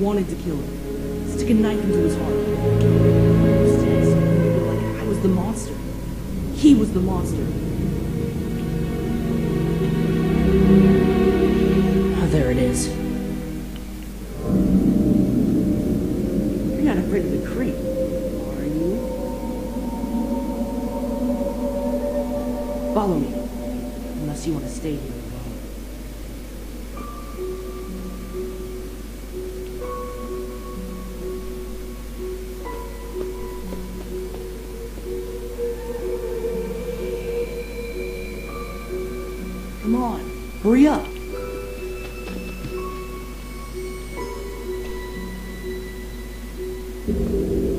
wanted to kill him. Stick a knife into his heart. Instead, someone made it like I was the monster. He was the monster. Ah, there it is. You're not afraid of the creep, are you? Follow me. Unless you want to stay here on, hurry up.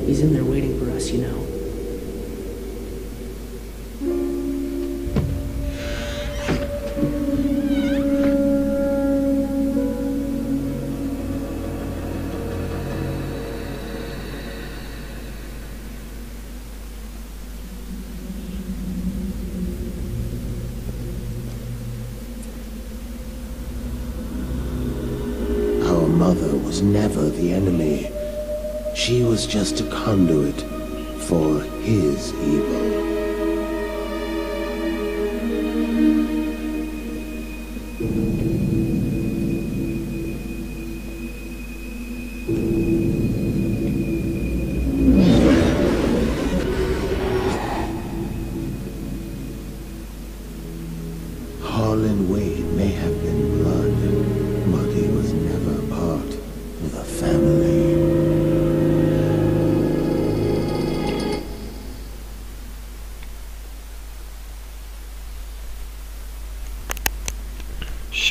He's in there waiting for us, you know. Was never the enemy. She was just a conduit for his evil.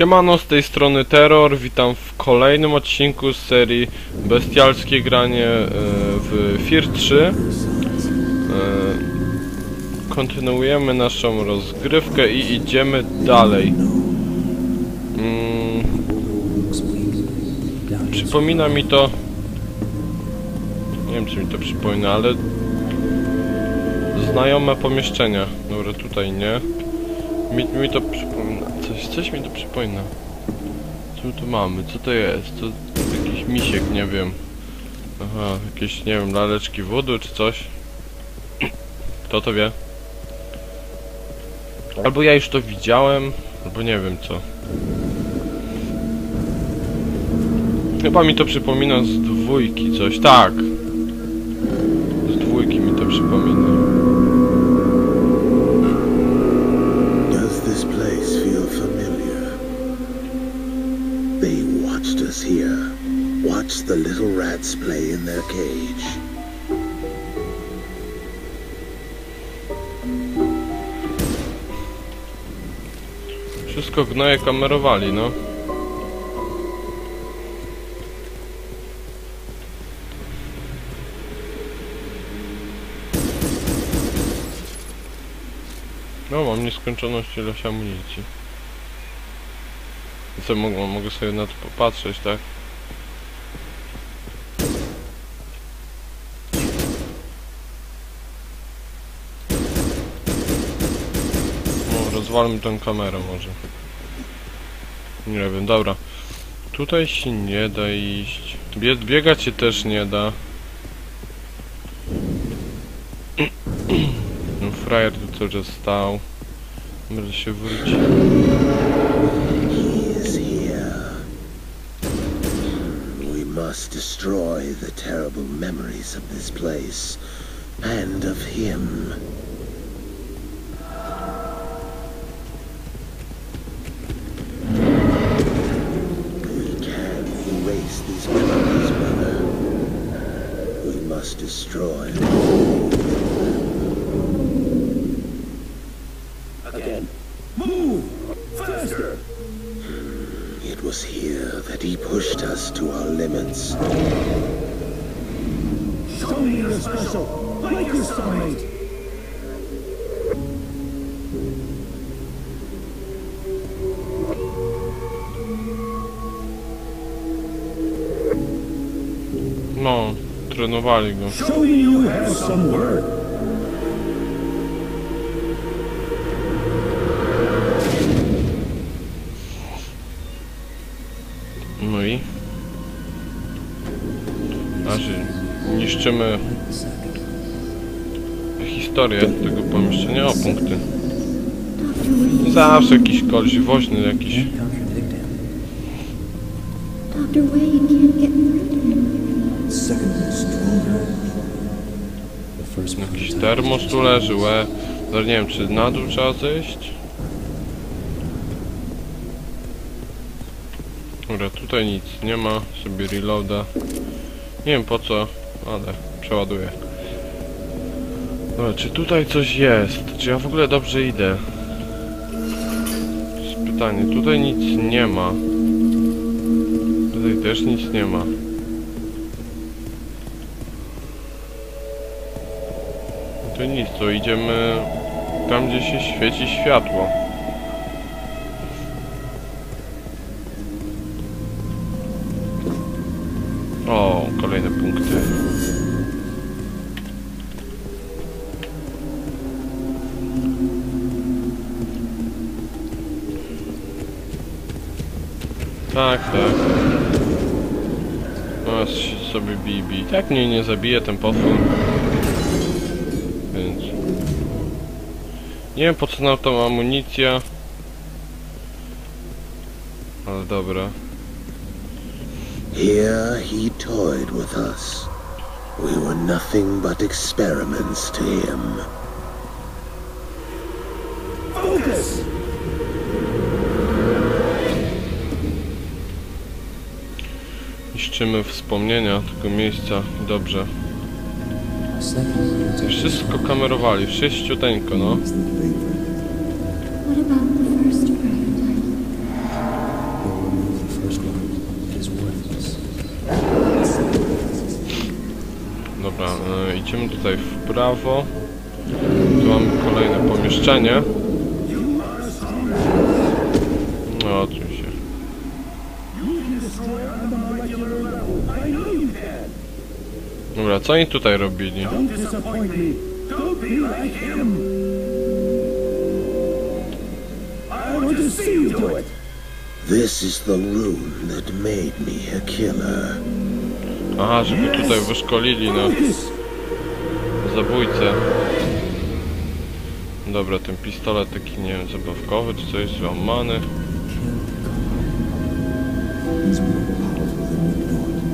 Siemano, z tej strony Terror, witam w kolejnym odcinku z serii Bestialskie granie e, w Fear 3 E, Kontynuujemy naszą rozgrywkę i idziemy dalej. Mm, Przypomina mi to Nie wiem czy mi to przypomina, ale Znajome pomieszczenia. Dobra, tutaj nie mi, mi to przypomina. Coś, coś mi to przypomina. Co tu mamy? Co to jest? To jakiś misiek, nie wiem. Aha, jakieś, nie wiem, laleczki wody czy coś. Kto to wie? Albo ja już to widziałem, albo nie wiem co. Chyba mi to przypomina z dwójki coś. Tak! Us here. Watched the little rats play in their cage. Wszystko gnoje kamerowali, no. No, mam nieskończoność ilość amunicji. Co, mogę, mogę sobie na to popatrzeć, tak? No, rozwalmy tę kamerę może. Nie wiem, dobra. Tutaj się nie da iść. Bie biegać się też nie da. Ten frajer tu cały czas stał. Może się wróci. Must destroy the terrible memories of this place and of him. Us to our limits. Show me your special, like your soulmate! No, trenowali go. Show me you have some work! Historię tego pomieszczenia. O, punkty. Zawsze jakiś koleś woźny jakiś. Jakiś termos tu leży, łe. Zaraz nie wiem, czy na dół trzeba zejść? Dobra, tutaj nic nie ma, sobie reloada. Nie wiem po co, ale przeładuję. Dobra, czy tutaj coś jest? Czy ja w ogóle dobrze idę? To jest pytanie, tutaj nic nie ma. Tutaj też nic nie ma. To nic, to idziemy tam, gdzie się świeci światło. Tak, tak. S- sobie bibi. Tak mnie nie zabije ten potwór. Więc... Nie wiem po co nam tą amunicja. Ale dobra. Here he toyed with us. We were nothing but experiments to him. Focus! Niszczymy wspomnienia tego miejsca. Dobrze. Wszystko kamerowali, wszyściuteńko, no. Dobra, e, idziemy tutaj w prawo. Tu mamy kolejne pomieszczenie. No, tu się. Dobra, co oni tutaj robili? This is the rune that made me a killer. Aha, żeby tutaj wyszkolili, no, Focus! zabójcę. Dobra, ten pistolet taki, nie wiem, zabawkowy czy coś, złamany.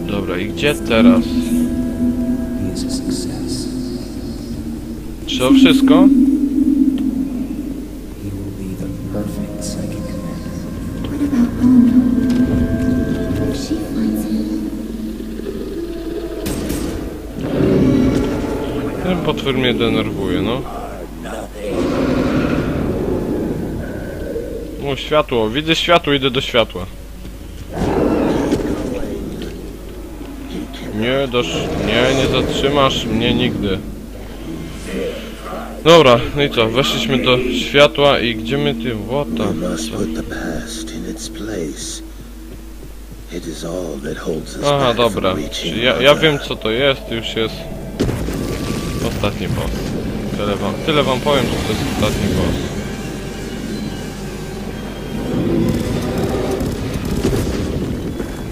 Dobra, i gdzie teraz? She finds him, Ten potwór mnie denerwuje, no. O, światło, widzę światło, idę do światła. Nie dasz, nie, nie zatrzymasz mnie nigdy. Dobra, no i co, weszliśmy do światła i gdzie my ty, what the... Aha, dobra, Czyli ja, ja wiem co to jest, już jest ostatni boss. Tyle wam, tyle wam powiem, że to jest ostatni boss.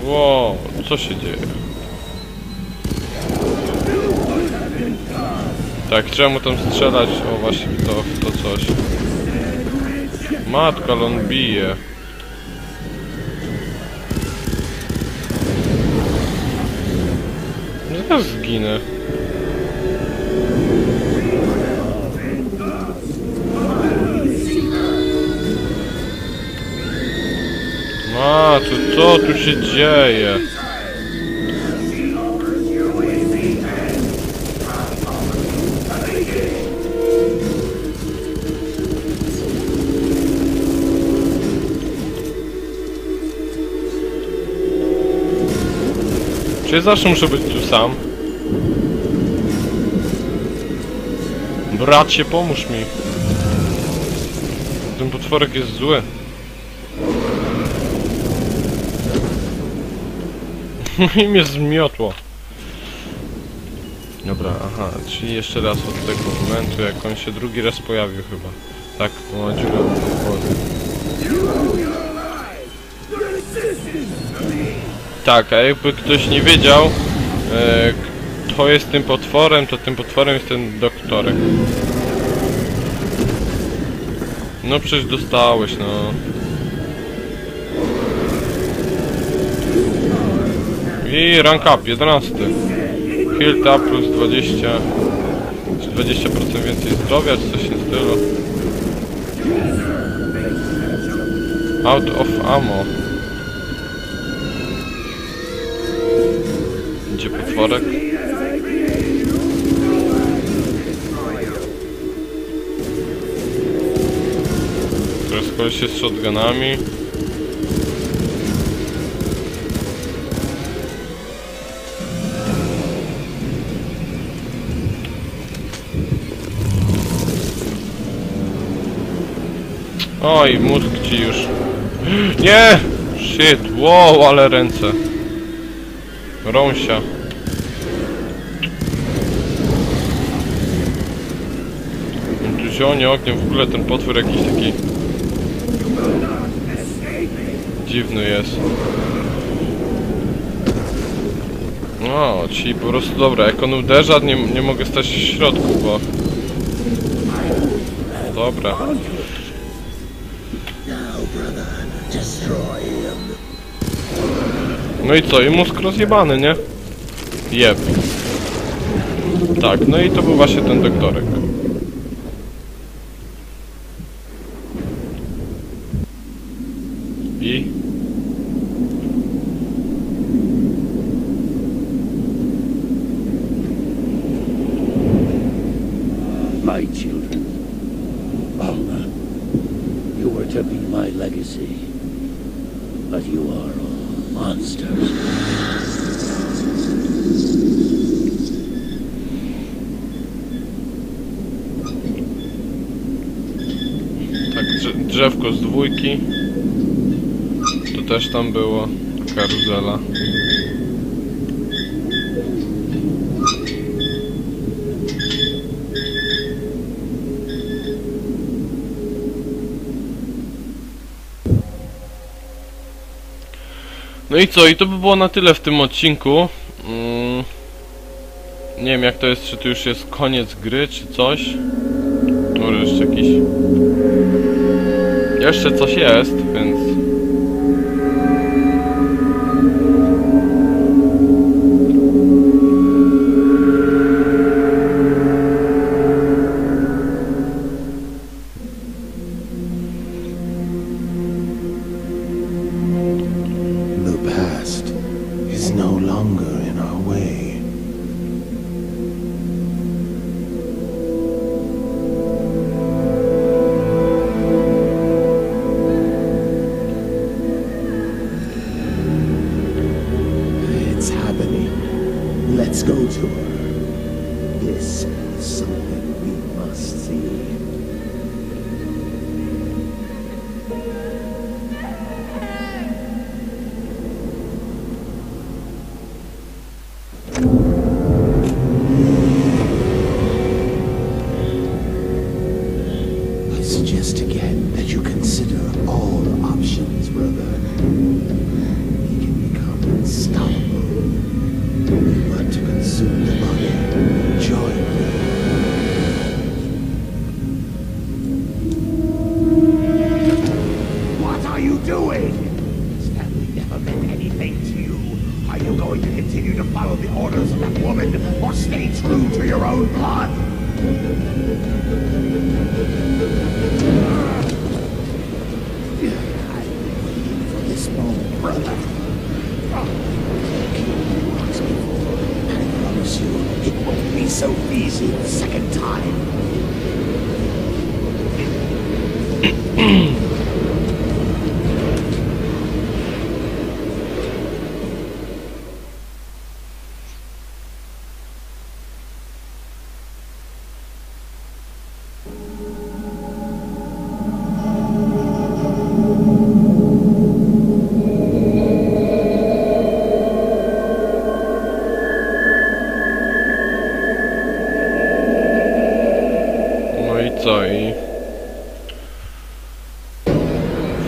Wow, co się dzieje? Tak, czemu tam strzelać? O właśnie, to, w to coś. Matka, ale on bije. Ja zginę. Ma, to co tu się dzieje? Czy zawsze muszę być tu sam? Bracie, pomóż mi. Ten potworek jest zły. I mnie zmiotło. Dobra, aha, czyli jeszcze raz od tego momentu, jak on się drugi raz pojawił chyba. Tak, bo ma dziurę w Tak, a jakby ktoś nie wiedział, e, k- to jest tym potworem, to tym potworem jest ten doktorek. No przecież dostałeś, no. I rank up, 11. Healed up plus 20. Czy 20% więcej zdrowia, czy coś w stylu. Out of ammo. Gdzie potworek? Teraz koleś się z shotgunami. Oj, mózg ci już. Nie! Shit, wow, ale ręce. Rąsia. Tu zionie ogniem, w ogóle ten potwór jakiś taki... Dziwny jest. No, ci po prostu dobra, jak on uderza, nie, nie mogę stać w środku, bo... Dobra. No i co? I mózg rozjebany, nie? Jeb. Tak, no i to był właśnie ten doktorek. I? My children. Alma, were to be my legacy. But you are all monsters. Tak, drze- drzewko z dwójki. To też tam było. Karuzela. No i co? I to by było na tyle w tym odcinku. Mm. Nie wiem jak to jest, czy to już jest koniec gry, czy coś. Może jeszcze jakiś... Jeszcze coś jest, so easy the second time.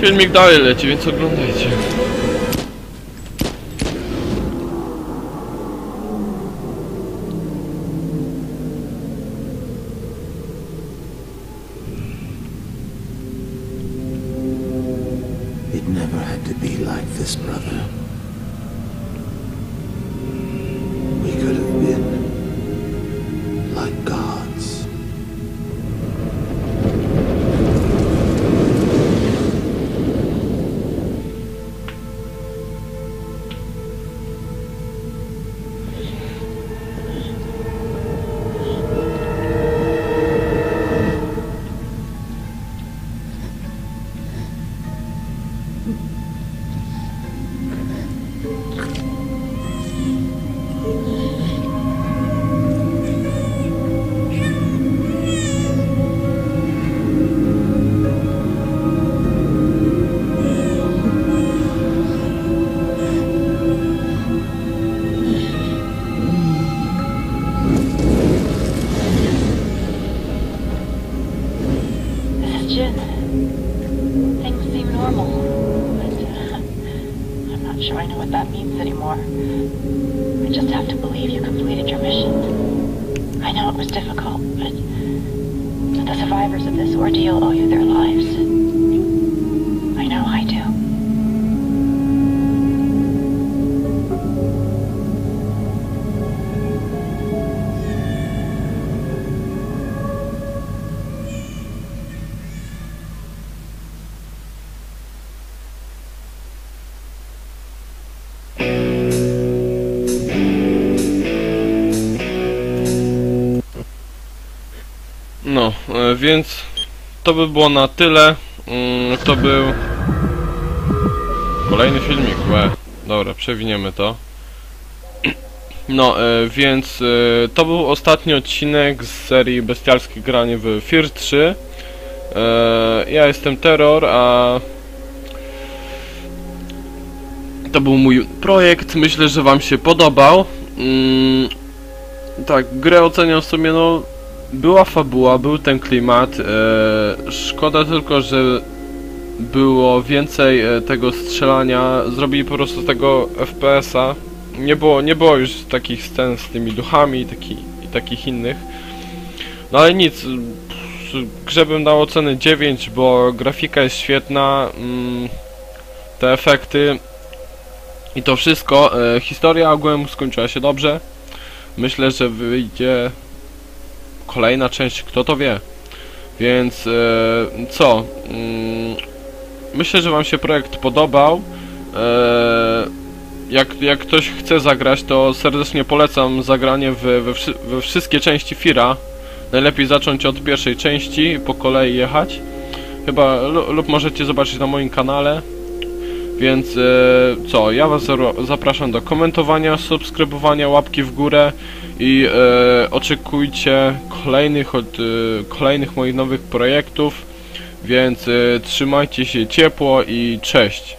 Filmik dalej leci, więc oglądajcie. I just have to believe you completed więc to by było na tyle. Mm, To był kolejny filmik. Łe. Dobra, przewiniemy to. No, e, więc e, to był ostatni odcinek z serii Bestialskie granie w Fear 3. E, Ja jestem Terror, a to był mój projekt. Myślę, że Wam się podobał. Mm, Tak, grę oceniam sobie, no była fabuła, był ten klimat. E, szkoda tylko, że było więcej e, tego strzelania. Zrobili po prostu tego FPS-a. Nie było, nie było już takich scen z tymi duchami taki, i takich innych. No ale nic. pff, Grze bym dał ocenę 9, bo grafika jest świetna. Mm, te efekty i to wszystko. E, historia ogółem skończyła się dobrze. Myślę, że wyjdzie kolejna część, kto to wie. Więc e, co? Mm, myślę, że Wam się projekt podobał. E, jak, jak ktoś chce zagrać, to serdecznie polecam zagranie w, we, we wszystkie części Fira. Najlepiej zacząć od pierwszej części po kolei jechać. Chyba, lu- lub możecie zobaczyć na moim kanale. Więc e, co, ja Was zapraszam do komentowania, subskrybowania, łapki w górę i e, oczekujcie kolejnych, od, e, kolejnych moich nowych projektów. Więc trzymajcie się ciepło i cześć.